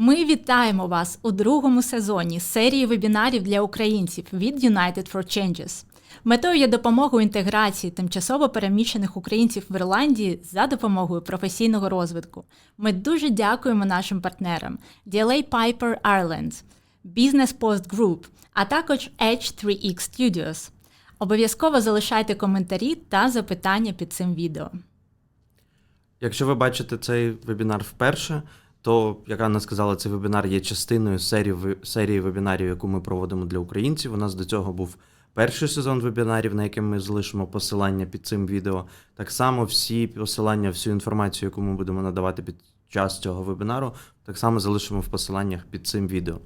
Ми вітаємо вас у другому сезоні серії вебінарів для українців від United for Changes. Метою є допомога у інтеграції тимчасово переміщених українців в Ірландії за допомогою професійного розвитку. Ми дуже дякуємо нашим партнерам DLA Piper Ireland, Business Post Group, а також H3X Studios. Обов'язково залишайте коментарі та запитання під цим відео. Якщо ви бачите цей вебінар вперше, то, як Анна сказала, цей вебінар є частиною серії, серії вебінарів, яку ми проводимо для українців. У нас до цього був перший сезон вебінарів, на який ми залишимо посилання під цим відео. Так само всі посилання, всю інформацію, яку ми будемо надавати під час цього вебінару, так само залишимо в посиланнях під цим відео.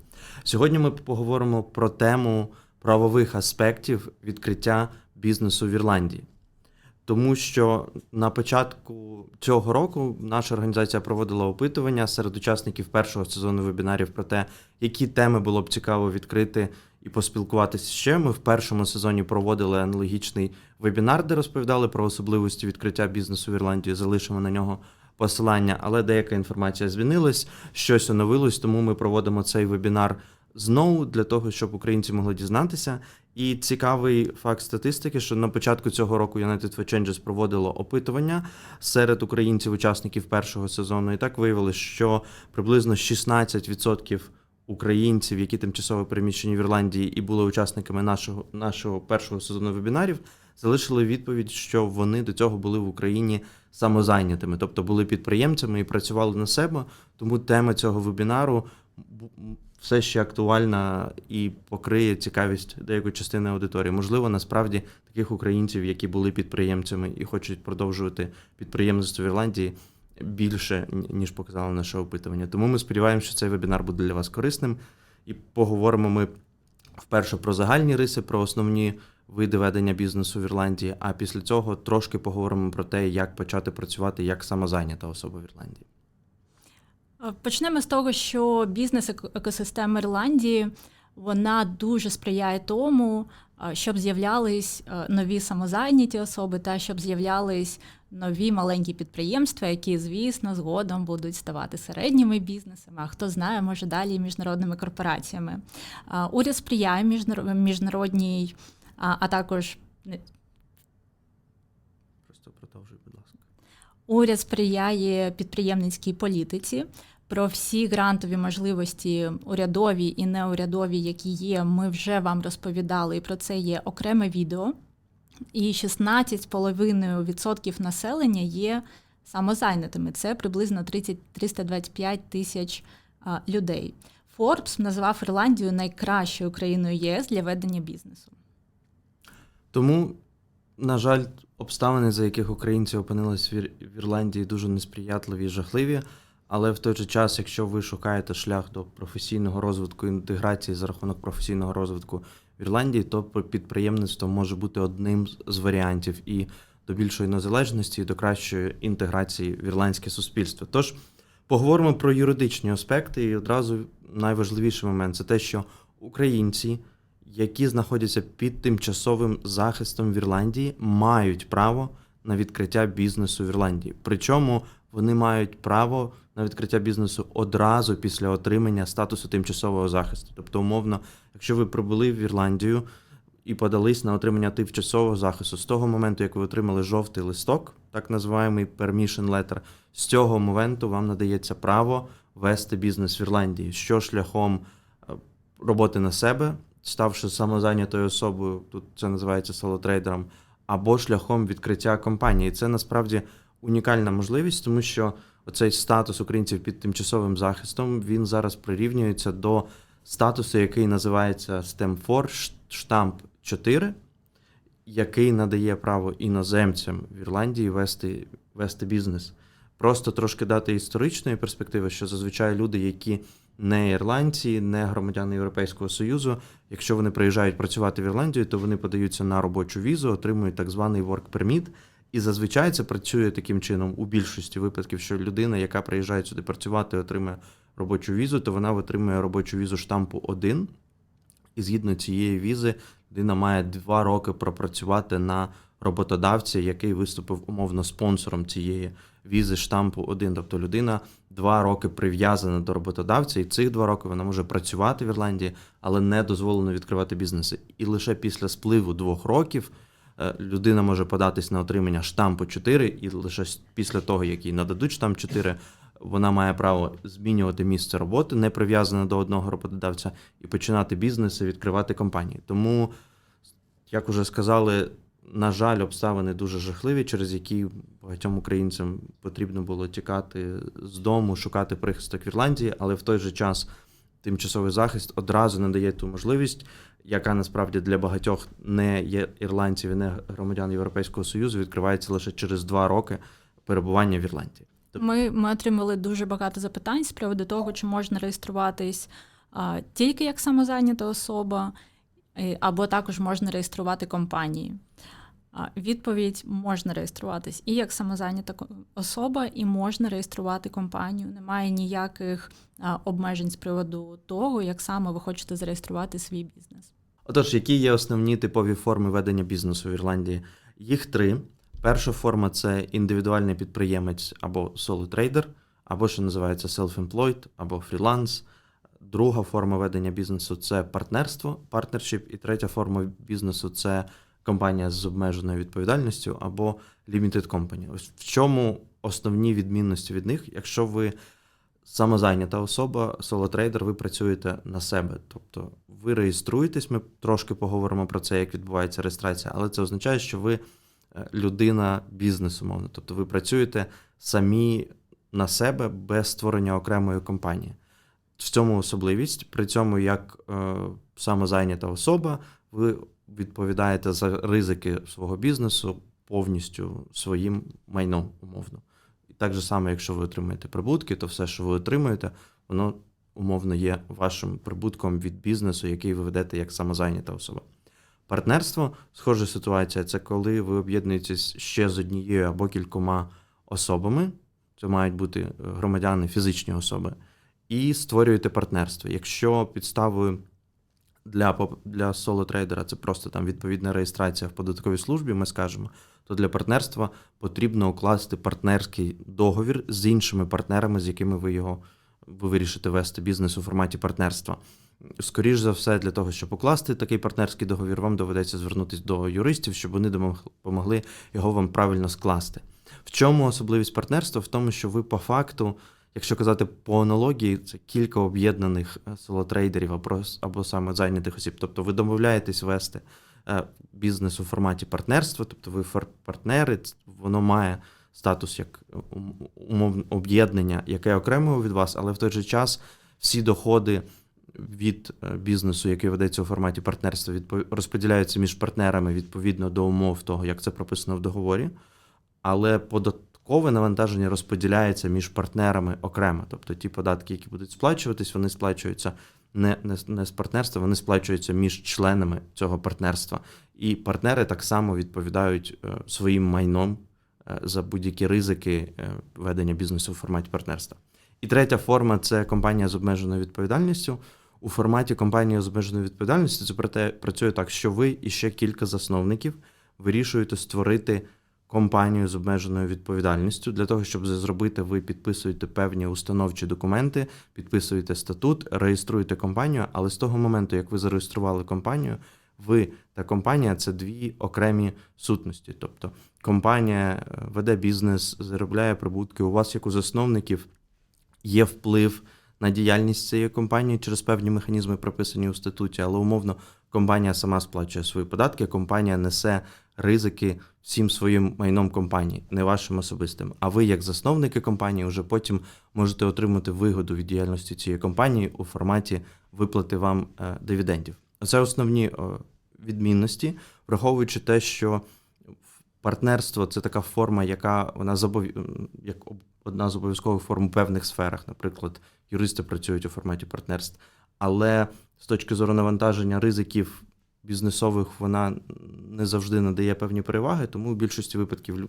Сьогодні ми поговоримо про тему правових аспектів відкриття бізнесу в Ірландії. Тому що на початку цього року наша організація проводила опитування серед учасників першого сезону вебінарів про те, які теми було б цікаво відкрити і поспілкуватися ще. Ми в першому сезоні проводили аналогічний вебінар, де розповідали про особливості відкриття бізнесу в Ірландії. Залишимо на нього посилання, але деяка інформація змінилась, щось оновилось, тому ми проводимо цей вебінар знову для того, щоб українці могли дізнатися. І цікавий факт статистики, що на початку цього року United for Changes проводило опитування серед українців, учасників першого сезону, і так виявилось, що приблизно 16% українців, які тимчасово переміщені в Ірландії і були учасниками нашого, нашого першого сезону вебінарів, залишили відповідь, що вони до цього були в Україні самозайнятими, тобто були підприємцями і працювали на себе. Тому тема цього вебінару все ще актуальна і покриє цікавість деякої частини аудиторії. Можливо, насправді таких українців, які були підприємцями і хочуть продовжувати підприємництво в Ірландії, більше ніж показало наше опитування. Тому ми сподіваємося, що цей вебінар буде для вас корисним. І поговоримо ми вперше про загальні риси, про основні види ведення бізнесу в Ірландії. А після цього трошки поговоримо про те, як почати працювати як самозайнята особа в Ірландії. Е, Почнемо з того, що бізнес-екосистема Ірландії вона дуже сприяє тому, е, щоб з'являлись е, нові самозайняті особи та щоб з'являлись нові маленькі підприємства, які, звісно, згодом будуть ставати середніми бізнесами, а хто знає, може далі міжнародними корпораціями. Уряд сприяє міжнар- міжнародній, а також Просто продовжуй, будь ласка. Уряд сприяє підприємницькій політиці. Про всі грантові можливості урядові і неурядові, які є, ми вже вам розповідали, і про це є окреме відео. І 16,5% населення є самозайнятими. Це приблизно 30, 325 тисяч людей. Forbes назвав Ірландію найкращою країною ЄС для ведення бізнесу. Тому, на жаль, обставини, за яких українці опинились в Ірландії, дуже несприятливі і жахливі. Але в той же час, якщо ви шукаєте шлях до професійного розвитку інтеграції за рахунок професійного розвитку в Ірландії, то підприємництво може бути одним з варіантів і до більшої незалежності, і до кращої інтеграції в ірландське суспільство. Тож поговоримо про юридичні аспекти, і одразу найважливіший момент це те, що українці, які знаходяться під тимчасовим захистом в Ірландії, мають право на відкриття бізнесу в Ірландії. Причому вони мають право на відкриття бізнесу одразу після отримання статусу тимчасового захисту. Тобто, умовно, якщо ви прибули в Ірландію і подались на отримання тимчасового захисту, з того моменту, як ви отримали жовтий листок, так називаємий permission letter, з цього моменту вам надається право вести бізнес в Ірландії, що шляхом е, роботи на себе, ставши самозайнятою особою, тут це називається солотрейдером, або шляхом відкриття компанії. Це насправді унікальна можливість, тому що оцей статус українців під тимчасовим захистом він зараз прирівнюється до статусу, який називається STEM4, штамп 4, який надає право іноземцям в Ірландії вести, вести бізнес. Просто трошки дати історичної перспективи, що зазвичай люди, які не ірландці, не громадяни Європейського Союзу, якщо вони приїжджають працювати в Ірландію, то вони подаються на робочу візу, отримують так званий work permit, і зазвичай це працює таким чином у більшості випадків, що людина, яка приїжджає сюди працювати, отримує робочу візу, то вона отримує робочу візу штампу 1, і згідно цієї візи людина має два роки пропрацювати на роботодавця, який виступив умовно спонсором цієї візи штампу 1. Тобто людина два роки прив'язана до роботодавця, і цих два роки вона може працювати в Ірландії, але не дозволено відкривати бізнеси. І лише після спливу двох років людина може податись на отримання штампу 4, і лише після того, як їй нададуть штамп 4, вона має право змінювати місце роботи, не прив'язане до одного роботодавця, і починати бізнес і відкривати компанії. Тому, як уже сказали, на жаль, обставини дуже жахливі, через які багатьом українцям потрібно було тікати з дому, шукати прихисток в Ірландії, але в той же час тимчасовий захист одразу надає ту можливість, яка насправді для багатьох не є ірландців і не громадян Європейського Союзу, відкривається лише через два роки перебування в Ірландії. Ми, ми отримали дуже багато запитань з приводу того, чи можна реєструватись а, тільки як самозайнята особа, або також можна реєструвати компанії. Відповідь можна реєструватись і як самозайнята особа, і можна реєструвати компанію. Немає ніяких обмежень з приводу того, як саме ви хочете зареєструвати свій бізнес. Отож, які є основні типові форми ведення бізнесу в Ірландії? Їх три. Перша форма це індивідуальний підприємець або соло-трейдер, або що називається self-employed, або фріланс. Друга форма ведення бізнесу це партнерство, партнершіп. І третя форма бізнесу це компанія з обмеженою відповідальністю або limited company. Ось в чому основні відмінності від них, якщо ви самозайнята особа, соло-трейдер, ви працюєте на себе. Тобто ви реєструєтесь, ми трошки поговоримо про це, як відбувається реєстрація, але це означає, що ви е, людина бізнесу, мовно. Тобто ви працюєте самі на себе без створення окремої компанії. В цьому особливість. При цьому, як е, самозайнята особа, ви відповідаєте за ризики свого бізнесу повністю своїм майном, умовно. І так же само, якщо ви отримуєте прибутки, то все, що ви отримуєте, воно умовно є вашим прибутком від бізнесу, який ви ведете як самозайнята особа. Партнерство схожа ситуація це коли ви об'єднуєтесь ще з однією або кількома особами, це мають бути громадяни, фізичні особи, і створюєте партнерство. Якщо підставою для, для соло-трейдера це просто там відповідна реєстрація в податковій службі, ми скажемо, то для партнерства потрібно укласти партнерський договір з іншими партнерами, з якими ви його ви вирішите вести бізнес у форматі партнерства. Скоріш за все, для того, щоб укласти такий партнерський договір, вам доведеться звернутися до юристів, щоб вони допомогли його вам правильно скласти. В чому особливість партнерства? В тому, що ви по факту, якщо казати по аналогії, це кілька об'єднаних е, солотрейдерів або, або саме зайнятих осіб. Тобто ви домовляєтесь вести е, бізнес у форматі партнерства, тобто ви партнери, воно має статус як об'єднання, яке окремо від вас, але в той же час всі доходи від е, бізнесу, який ведеться у форматі партнерства, розподіляються між партнерами відповідно до умов того, як це прописано в договорі. Але податкове навантаження розподіляється між партнерами окремо. Тобто ті податки, які будуть сплачуватись, вони сплачуються не, не, не з партнерства, вони сплачуються між членами цього партнерства. І партнери так само відповідають е, своїм майном е, за будь-які ризики е, ведення бізнесу в форматі партнерства. І третя форма це компанія з обмеженою відповідальністю. У форматі компанії з обмеженою відповідальністю це працює так, що ви і ще кілька засновників вирішуєте створити компанію з обмеженою відповідальністю. Для того, щоб це зробити, ви підписуєте певні установчі документи, підписуєте статут, реєструєте компанію, але з того моменту, як ви зареєстрували компанію, ви та компанія це дві окремі сутності. Тобто компанія е, веде бізнес, заробляє прибутки. У вас, як у засновників, є вплив на діяльність цієї компанії через певні механізми, прописані у статуті, але умовно компанія сама сплачує свої податки, компанія несе ризики всім своїм майном компанії, не вашим особистим. А ви, як засновники компанії, вже потім можете отримати вигоду від діяльності цієї компанії у форматі виплати вам е, дивідендів. Це основні відмінності, враховуючи те, що партнерство це така форма, яка вона забов... як одна з обов'язкових форм у певних сферах. Наприклад, юристи працюють у форматі партнерств. Але з точки зору навантаження ризиків бізнесових вона не завжди надає певні переваги, тому в більшості випадків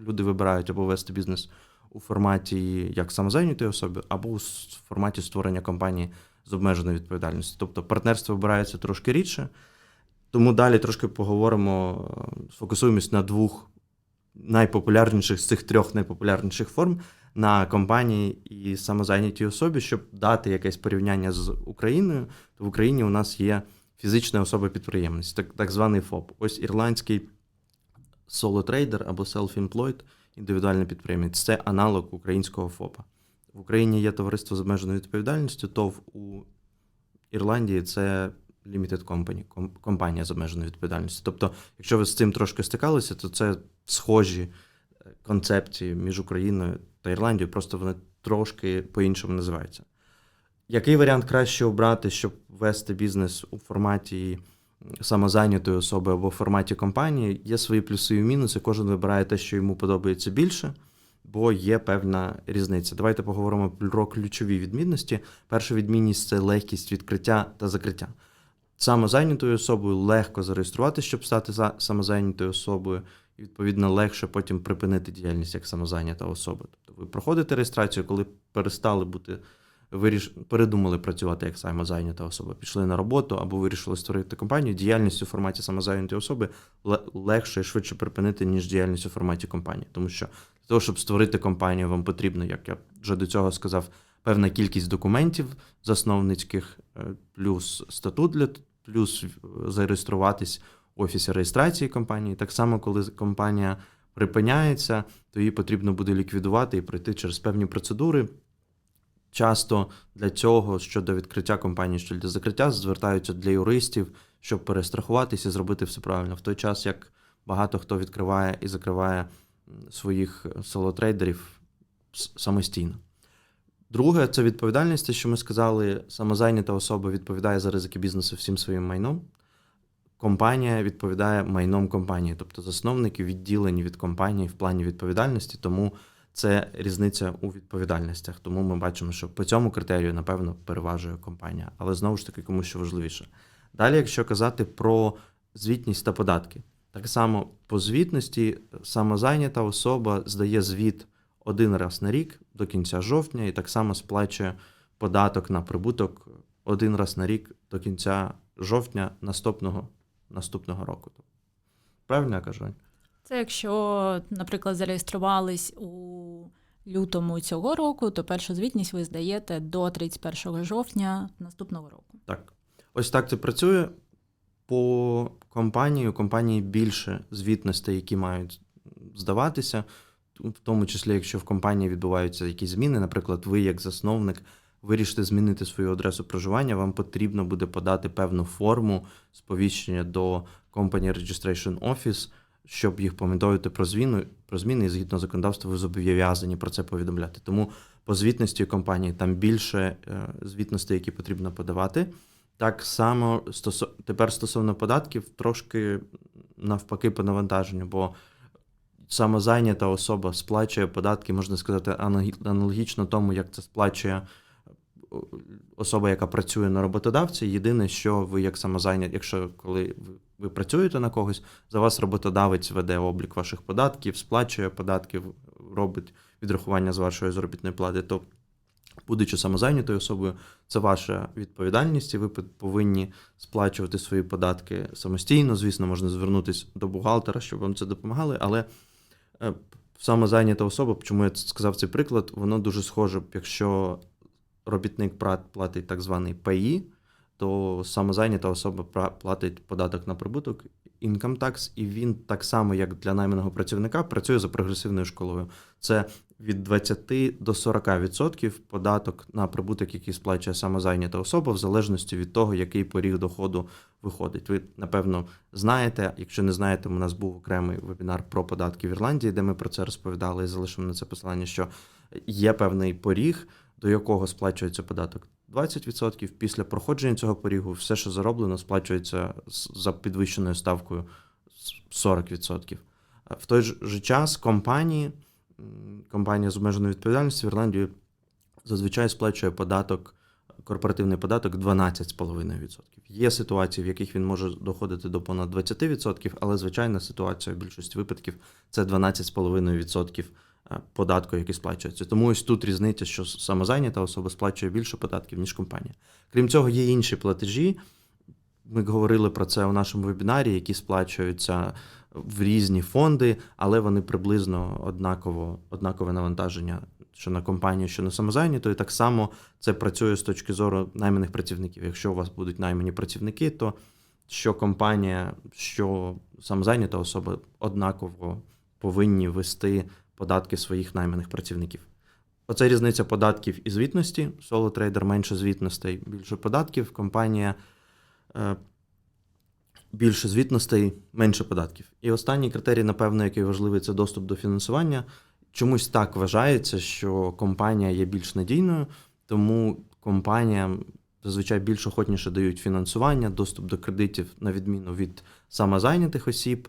люди вибирають або вести бізнес у форматі як самозайнятої особи, або у форматі створення компанії з обмеженою відповідальністю. Тобто партнерство вибирається трошки рідше. Тому далі трошки поговоримо, сфокусуємось на двох найпопулярніших з цих трьох найпопулярніших форм на компанії і самозайнятій особі, щоб дати якесь порівняння з Україною, то в Україні у нас є фізична особа-підприємець, так, так званий ФОП. Ось ірландський соло-трейдер або self-employed індивідуальний підприємець. Це аналог українського ФОПа. В Україні є товариство з обмеженою відповідальністю, ТОВ у Ірландії це Limited Company, компанія з обмеженою відповідальністю. Тобто, якщо ви з цим трошки стикалися, то це схожі е, концепції між Україною та Ірландією, просто вони трошки по-іншому називаються. Який варіант краще обрати, щоб вести бізнес у форматі самозайнятої особи або в форматі компанії? Є свої плюси і мінуси. Кожен вибирає те, що йому подобається більше, бо є певна різниця. Давайте поговоримо про ключові відмінності. Перша відмінність це легкість відкриття та закриття. Самозайнятою особою легко зареєструватися, щоб стати за- самозайнятою особою, і відповідно легше потім припинити діяльність як самозайнята особа. Тобто ви проходите реєстрацію, коли перестали бути, виріш... передумали працювати як самозайнята особа, пішли на роботу або вирішили створити компанію. Діяльність у форматі самозайнятої особи ле- легше і швидше припинити, ніж діяльність у форматі компанії. Тому що для того, щоб створити компанію, вам потрібно, як я вже до цього сказав, певна кількість документів засновницьких, е, плюс статут для плюс зареєструватись в офісі реєстрації компанії. Так само, коли компанія припиняється, то її потрібно буде ліквідувати і пройти через певні процедури. Часто для цього щодо відкриття компанії, що для закриття звертаються для юристів, щоб перестрахуватися і зробити все правильно. В той час, як багато хто відкриває і закриває своїх солотрейдерів с- самостійно. Друге, це відповідальність, що ми сказали, самозайнята особа відповідає за ризики бізнесу всім своїм майном. Компанія відповідає майном компанії, тобто засновники відділені від компанії в плані відповідальності, тому це різниця у відповідальностях. Тому ми бачимо, що по цьому критерію, напевно, переважує компанія, але знову ж таки, комусь що важливіше. Далі, якщо казати про звітність та податки, так само по звітності самозайнята особа здає звіт один раз на рік до кінця жовтня і так само сплачує податок на прибуток один раз на рік до кінця жовтня наступного, наступного року. Правильно я кажу? Це якщо, наприклад, зареєструвались у лютому цього року, то першу звітність ви здаєте до 31 жовтня наступного року. Так. Ось так це працює. По компанії, у компанії більше звітностей, які мають здаватися, в тому числі, якщо в компанії відбуваються якісь зміни, наприклад, ви, як засновник, вирішите змінити свою адресу проживання, вам потрібно буде подати певну форму сповіщення до Company Registration Office, щоб їх повідомити про зміну, про зміни, і згідно законодавства, ви зобов'язані про це повідомляти. Тому по звітності компанії там більше е, звітностей, які потрібно подавати. Так само стосо... тепер стосовно податків, трошки навпаки по навантаженню, бо самозайнята особа сплачує податки, можна сказати, аналогічно тому, як це сплачує особа, яка працює на роботодавці. Єдине, що ви як самозайнят, якщо коли ви, ви працюєте на когось, за вас роботодавець веде облік ваших податків, сплачує податки, робить відрахування з вашої заробітної плати, то будучи самозайнятою особою, це ваша відповідальність, і ви повинні сплачувати свої податки самостійно. Звісно, можна звернутися до бухгалтера, щоб вам це допомагали, але е, самозайнята особа, чому я сказав цей приклад, воно дуже схоже, якщо робітник платить так званий ПАІ, то самозайнята особа платить податок на прибуток, income tax, і він так само, як для найманого працівника, працює за прогресивною школою. Це від 20 до 40% податок на прибуток, який сплачує самозайнята особа, в залежності від того, який поріг доходу виходить. Ви, напевно, знаєте. Якщо не знаєте, у нас був окремий вебінар про податки в Ірландії, де ми про це розповідали і залишимо на це посилання, що є певний поріг, до якого сплачується податок. 20% після проходження цього порігу все, що зароблено, сплачується за підвищеною ставкою з 40%. В той же час компанії, компанія з обмеженою відповідальністю в Ірландії зазвичай сплачує податок, корпоративний податок 12,5%. Є ситуації, в яких він може доходити до понад 20%, але звичайна ситуація в більшості випадків це 12,5% е, податку, який сплачується. Тому ось тут різниця, що самозайнята особа сплачує більше податків, ніж компанія. Крім цього, є інші платежі, ми говорили про це у нашому вебінарі, які сплачуються в різні фонди, але вони приблизно однаково, однакове навантаження, що на компанію, що на самозайняту. Так само це працює з точки зору найманих працівників. Якщо у вас будуть наймані працівники, то що компанія, що самозайнята особа однаково повинні вести податки своїх найманих працівників. Оце різниця податків і звітності. Соло трейдер менше звітностей, більше податків. Компанія е, більше звітностей, менше податків. І останній критерій, напевно, який важливий, це доступ до фінансування. Чомусь так вважається, що компанія є більш надійною, тому компаніям зазвичай більш охотніше дають фінансування, доступ до кредитів, на відміну від самозайнятих осіб.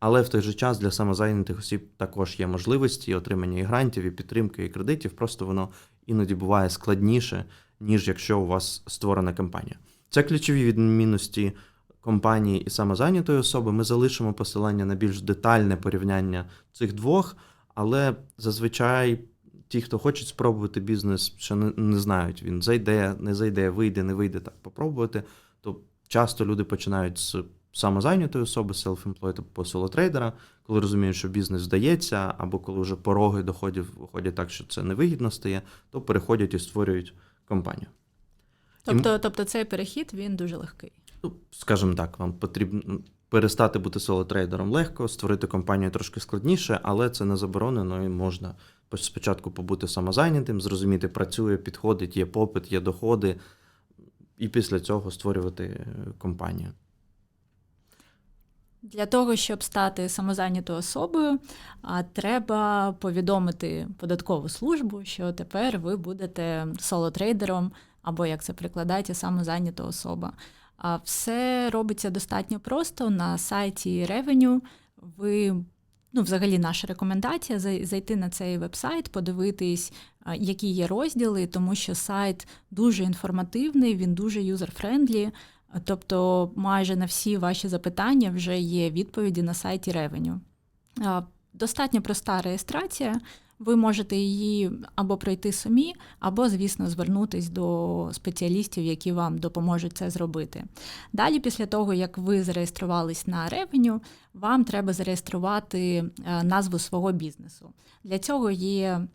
Але в той же час для самозайнятих осіб також є можливості і отримання і грантів, і підтримки, і кредитів. Просто воно іноді буває складніше, ніж якщо у вас створена компанія. Це ключові відмінності компанії і самозайнятої особи. Ми залишимо посилання на більш детальне порівняння цих двох, але зазвичай ті, хто хочуть спробувати бізнес, ще не, не знають, він зайде, не зайде, вийде, не вийде так попробувати. То часто люди починають з самозайнятої особи, self-employed або солотрейдера, коли розуміють, що бізнес вдається, або коли вже пороги доходів виходять так, що це невигідно стає, то переходять і створюють компанію. Тобто, тобто цей перехід він дуже легкий. Ну, скажімо так, вам потрібно перестати бути соло-трейдером легко, створити компанію трошки складніше, але це не заборонено і можна спочатку побути самозайнятим, зрозуміти, працює, підходить, є попит, є доходи, і після цього створювати е, компанію. Для того, щоб стати самозайнятою особою, треба повідомити податкову службу, що тепер ви будете соло-трейдером, або як це прикладається, самозайнята особа. Все робиться достатньо просто на сайті Revenue. Ви, ну, взагалі, наша рекомендація зайти на цей вебсайт, подивитись, які є розділи, тому що сайт дуже інформативний, він дуже юзер-френдлі. Тобто, майже на всі ваші запитання вже є відповіді на сайті Revenue. Достатньо проста реєстрація. Ви можете її або пройти самі, або, звісно, звернутись до спеціалістів, які вам допоможуть це зробити. Далі, після того, як ви зареєструвались на Revenue, вам треба зареєструвати е, назву свого бізнесу. Для цього є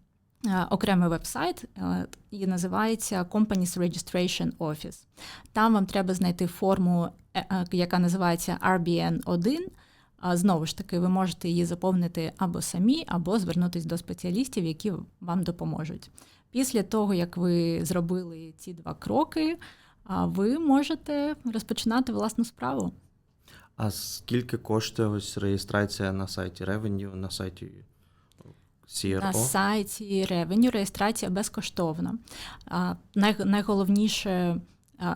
окремий веб-сайт, е, і називається Companies Registration Office. Там вам треба знайти форму, яка називається RBN 1 Знову ж таки, ви можете її заповнити або самі, або звернутися до спеціалістів, які вам допоможуть. Після того, як ви зробили ці два кроки, ви можете розпочинати власну справу. А скільки коштує ось реєстрація на сайті Revenue, на сайті CRO? На сайті Ревеню реєстрація безкоштовна. Найголовніше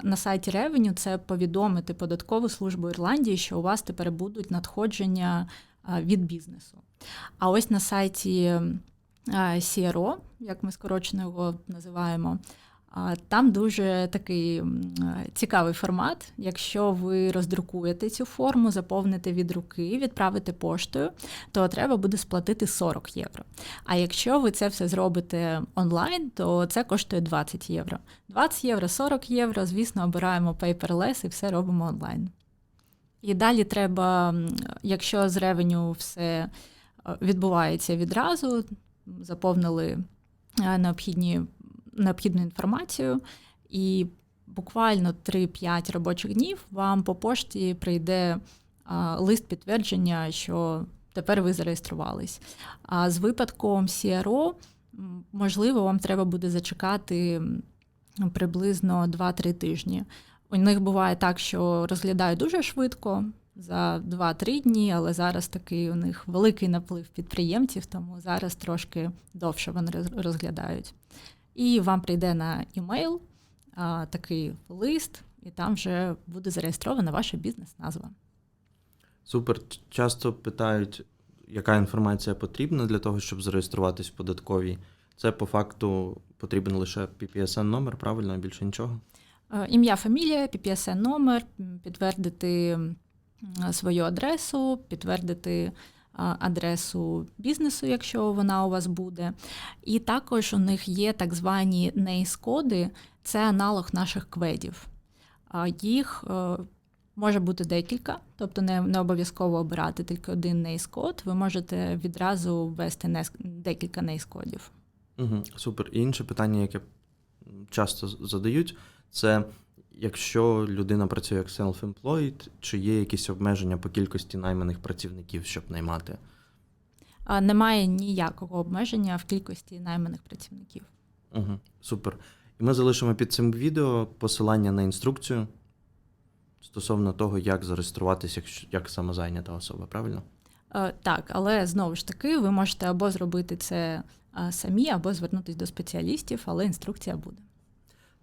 на сайті Ревеню це повідомити податкову службу Ірландії, що у вас тепер будуть надходження від бізнесу. А ось на сайті CRO, як ми скорочено його називаємо, там дуже такий цікавий формат. Якщо ви роздрукуєте цю форму, заповните від руки, відправите поштою, то треба буде сплатити 40 євро. А якщо ви це все зробите онлайн, то це коштує 20 євро. 20 євро, 40 євро, звісно, обираємо paperless і все робимо онлайн. І далі треба, якщо з ревеню все відбувається відразу, заповнили необхідні необхідну інформацію, і буквально 3-5 робочих днів вам по пошті прийде лист підтвердження, що тепер ви зареєструвались. А з випадком CRO, можливо, вам треба буде зачекати приблизно 2-3 тижні. У них буває так, що розглядають дуже швидко. За 2-3 дні, але зараз такий у них великий наплив підприємців, тому зараз трошки довше вони розглядають. І вам прийде на імейл а, такий лист, і там вже буде зареєстрована ваша бізнес-назва. Супер. Часто питають, яка інформація потрібна для того, щоб зареєструватись в податковій. Це по факту потрібен лише PPSN номер, правильно, більше нічого? Ім'я, фамілія, PPSN номер, підтвердити свою адресу, підтвердити адресу бізнесу, якщо вона у вас буде. І також у них є так звані NACE-коди, це аналог наших кведів. Їх е, Може бути декілька, тобто не, не обов'язково обирати тільки один нейскод. Ви можете відразу ввести декілька нейскодів. Угу, супер. І інше питання, яке часто задають, це якщо людина працює як self-employed, чи є якісь обмеження по кількості найманих працівників, щоб наймати? А немає ніякого обмеження в кількості найманих працівників. Угу, супер. І ми залишимо під цим відео посилання на інструкцію стосовно того, як зареєструватися як, як самозайнята особа, правильно? Е, Так, але знову ж таки, ви можете або зробити це е, самі, або звернутися до спеціалістів, але інструкція буде.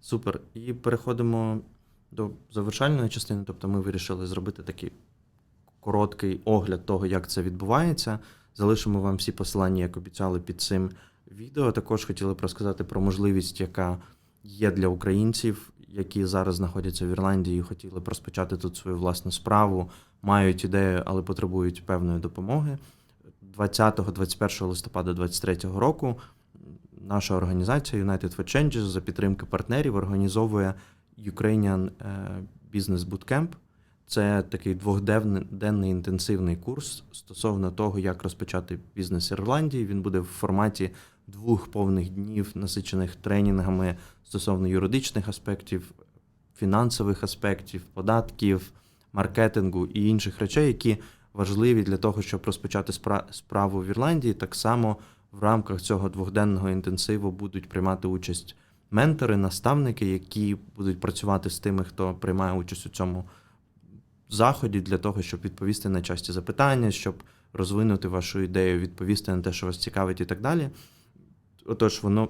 Супер. І переходимо до завершальної частини. Тобто ми вирішили зробити такий короткий огляд того, як це відбувається. Залишимо вам всі посилання, як обіцяли, під цим відео. Також хотіли б розказати про можливість, яка є для українців, які зараз знаходяться в Ірландії і хотіли б розпочати тут свою власну справу, мають ідею, але потребують певної допомоги. 20-21 листопада 2023 року наша організація United for Changes за підтримки партнерів організовує Ukrainian е, Business Bootcamp. Це такий двохденний інтенсивний курс стосовно того, як розпочати бізнес Ірландії. Він буде в форматі двох повних днів, насичених тренінгами стосовно юридичних аспектів, фінансових аспектів, податків, маркетингу і інших речей, які важливі для того, щоб розпочати спра- справу в Ірландії. Так само в рамках цього двохденного інтенсиву будуть приймати участь ментори, наставники, які будуть працювати з тими, хто приймає участь у цьому заході, для того, щоб відповісти на часті запитання, щоб розвинути вашу ідею, відповісти на те, що вас цікавить, і так далі. Отож, воно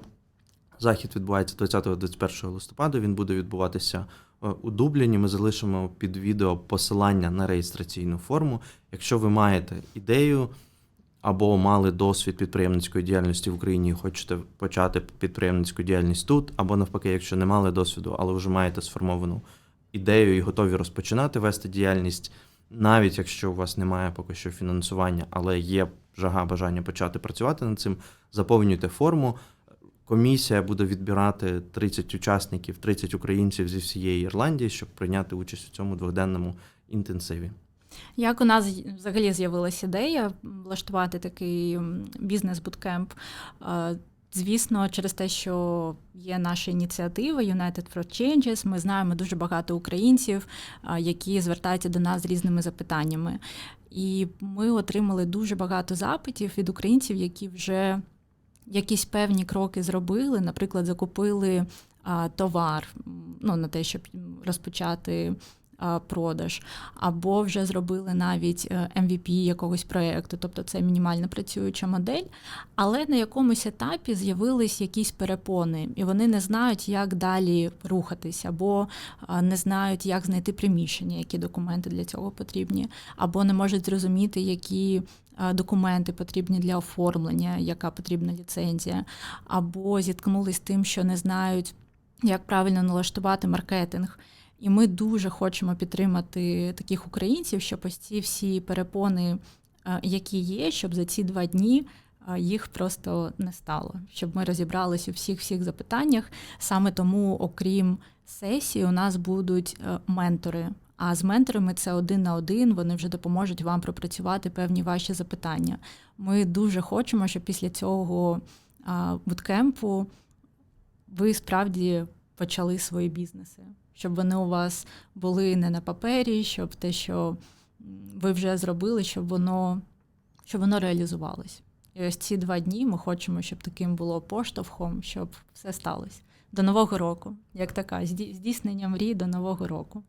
захід відбувається 20-21 листопада. Він буде відбуватися е, у Дубліні. Ми залишимо під відео посилання на реєстраційну форму. Якщо ви маєте ідею або мали досвід підприємницької діяльності в Україні і хочете почати підприємницьку діяльність тут, або навпаки, якщо не мали досвіду, але вже маєте сформовану ідею і готові розпочинати вести діяльність, навіть якщо у вас немає поки що фінансування, але є жага бажання почати працювати над цим, заповнюйте форму. Комісія буде відбирати 30 учасників, 30 українців зі всієї Ірландії, щоб прийняти участь у цьому двохденному інтенсиві. Як у нас взагалі з'явилася ідея влаштувати такий бізнес-буткемп? Е, Звісно, через те, що є наша ініціатива United for Changes, ми знаємо дуже багато українців, е, які звертаються до нас з різними запитаннями. І ми отримали дуже багато запитів від українців, які вже якісь певні кроки зробили, наприклад, закупили товар ну, на те, щоб розпочати продаж, або вже зробили навіть е, MVP якогось проєкту, тобто це мінімально працююча модель, але на якомусь етапі з'явились якісь перепони, і вони не знають, як далі рухатись, або не знають, як знайти приміщення, які документи для цього потрібні, або не можуть зрозуміти, які документи потрібні для оформлення, яка потрібна ліцензія, або зіткнулись з тим, що не знають, як правильно налаштувати маркетинг. І ми дуже хочемо підтримати таких українців, щоб ось ці всі перепони, е, які є, щоб за ці два дні е, їх просто не стало, щоб ми розібралися у всіх всіх запитаннях. Саме тому, окрім сесії, у нас будуть е, ментори. А з менторами це один на один. Вони вже допоможуть вам пропрацювати певні ваші запитання. Ми дуже хочемо, щоб після цього а, буткемпу ви справді почали свої бізнеси, щоб вони у вас були не на папері, щоб те, що ви вже зробили, щоб воно, щоб воно реалізувалось. І ось ці два дні ми хочемо, щоб таким було поштовхом, щоб все сталося. До Нового року, як така, зді- здійснення мрій до Нового року.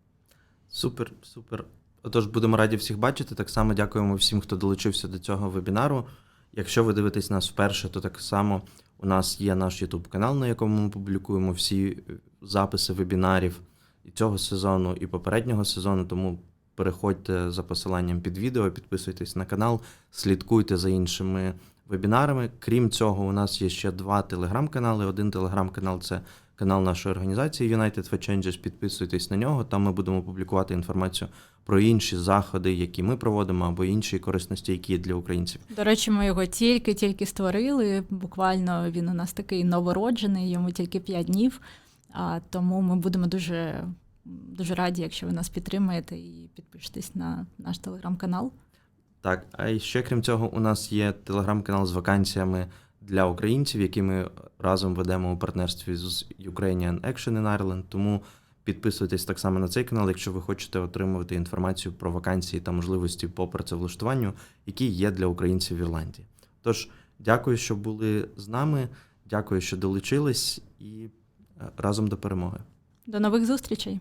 Супер, супер. Отож, будемо раді всіх бачити. Так само дякуємо всім, хто долучився до цього вебінару. Якщо ви дивитесь нас вперше, то так само у нас є наш YouTube канал, на якому ми публікуємо всі е, записи вебінарів цього сезону, і попереднього сезону. Тому переходьте за посиланням під відео, підписуйтесь на канал, слідкуйте за іншими вебінарами. Крім цього, у нас є ще два телеграм-канали. Один телеграм-канал це канал нашої організації United for Changes. Підписуйтесь на нього. Там ми будемо публікувати інформацію про інші заходи, які ми проводимо, або інші корисності, які є для українців. До речі, ми його тільки-тільки створили. Буквально він у нас такий новороджений, йому тільки 5 днів. А, тому ми будемо дуже Дуже раді, якщо ви нас підтримаєте і підпишетесь на наш телеграм-канал. Так, а ще крім цього, у нас є телеграм-канал з вакансіями для українців, які ми разом ведемо у партнерстві з Ukrainian Action in Ireland. Тому підписуйтесь так само на цей канал, якщо ви хочете отримувати інформацію про вакансії та можливості по працевлаштуванню, які є для українців в Ірландії. Тож, дякую, що були з нами. Дякую, що долучились, і разом до перемоги. До нових зустрічей!